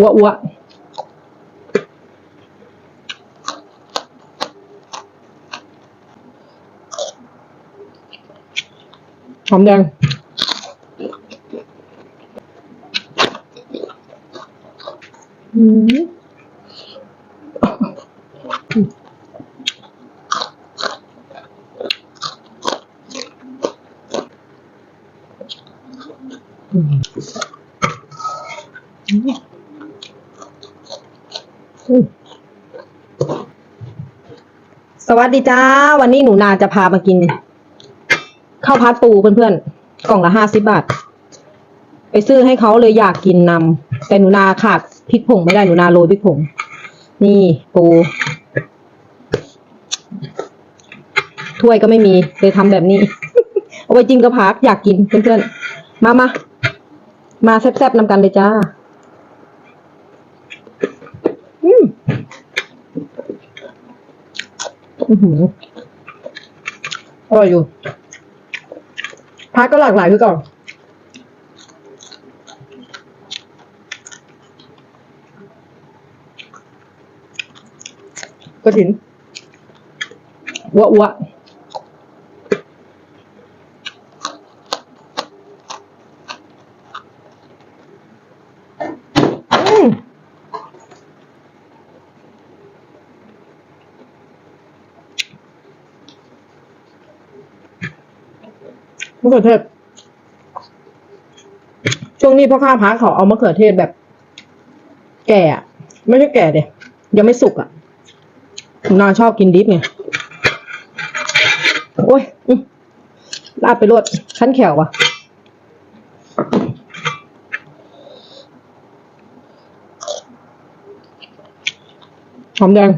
อ้วอ้วหอมแดงอืม สวัสดีจ้า วันนี้หนูนาจะพามากินข้าวพัดปูเพื่อนๆกล่องละห้าสิบบาท ไปซื้อให้เขาเลยอยากกินนำแต่หนูนาขาดพริกผงไม่ได้หนูนาโรยพริกผง นี่ปูถ้วยก็ไม่มีเลยทำแบบนี้ เอาไว้จิ้มกระพักอยากกินเพื่อนๆมามามาแซ่บๆนำกันเลยจ้า อืม อือหืออร่อยอยู่พักก็หลากหลายคือก่อนกระถินอ้วอ้วอืม มะเขือเทศ ช่วงนี้พ่อค้าพักเขาเอามะเขือเทศแบบ แก่ไม่ใช่แก่เด็ยังไม่สุกอะผมนอนชอบกินดิบไงโอ้ยลาดไปรวดขั้นแขวว่ะหอมแดง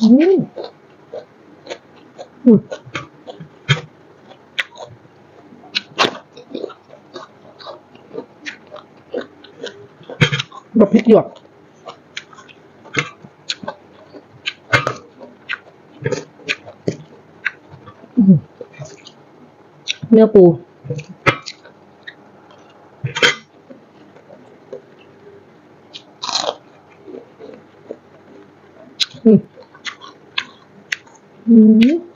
อืมอืมแบบ พริกหยวกอืมเนื้อปูอืมอืม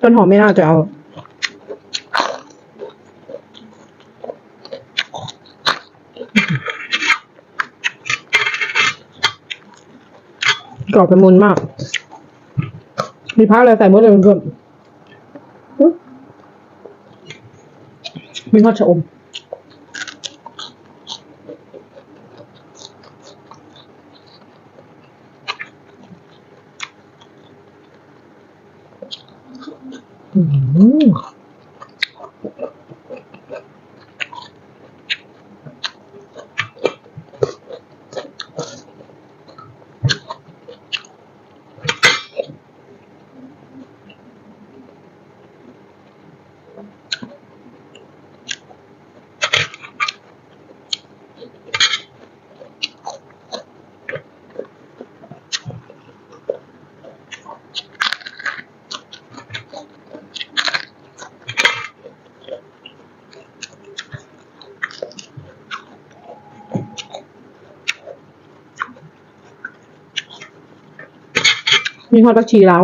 ต้นหอมไม่น่าจะเอากรอบเป็นมุนมาก มีพักอะไรใส่มดเลยเพื่อนมีทอดชะอม อื มีทอดผักชีแล้ว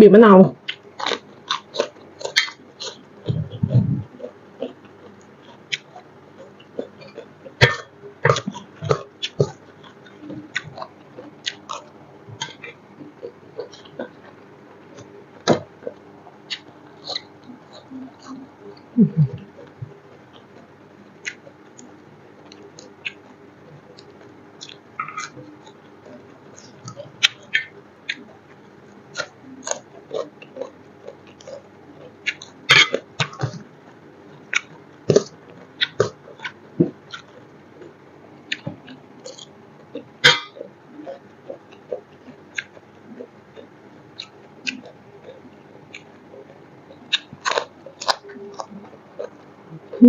บีบมะนาว嗯。 ปว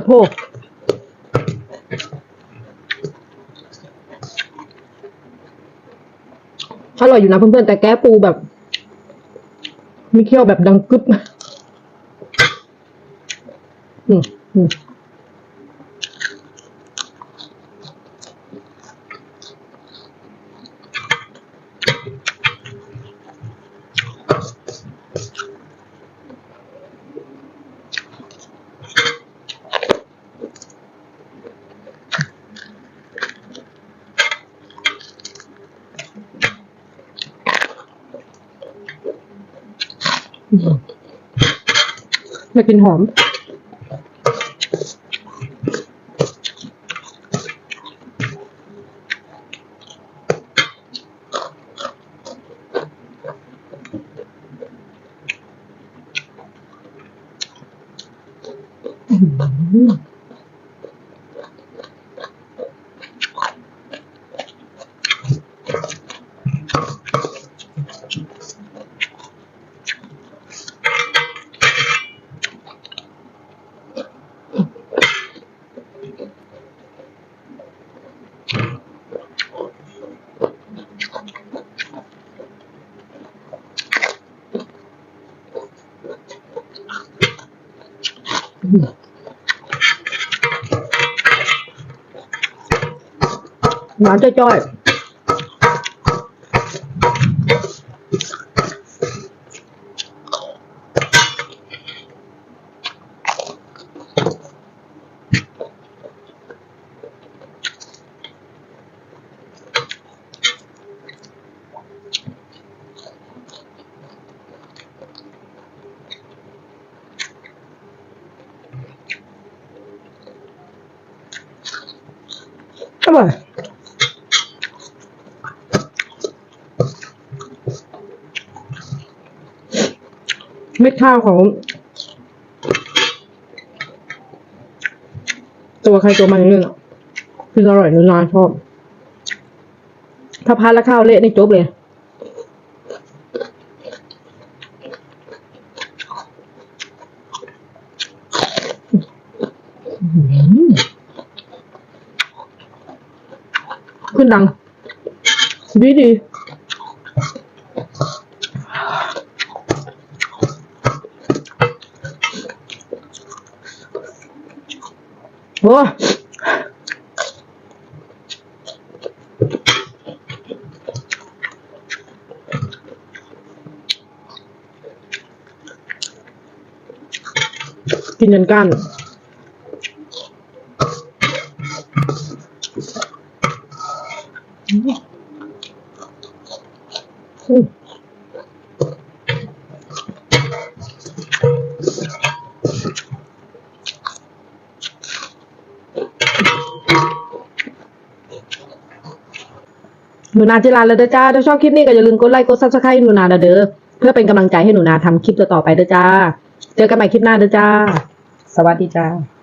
ดโพกอร่อยอยู่นะเพื่อนๆ แต่แก้ปูแบบ มีเคี่ยวแบบดังกึบอืมอืม อยากกินหอม หวานจ้อยๆอร่อย เม็ดข้าวของ ตัวใครตัวมันเนี่ยคืออร่อยหนูนาชอบ ถ้าพัดแล้วข้าวเละนี่จบเลยขึ้นดัง ดีดีโอ้กินยันก้าน หนูนาจิราเลยเด้อจ้าถ้าชอบคลิปนี้ก็อย่าลืมกดไลค์กดซับสไครต์หนูนาเด้อเพื่อเป็นกำลังใจให้หนูนาทำคลิปต่อๆไปเด้อจ้า เจอกันใหม่คลิปหน้าเด้อจ้า สวัสดีจ้า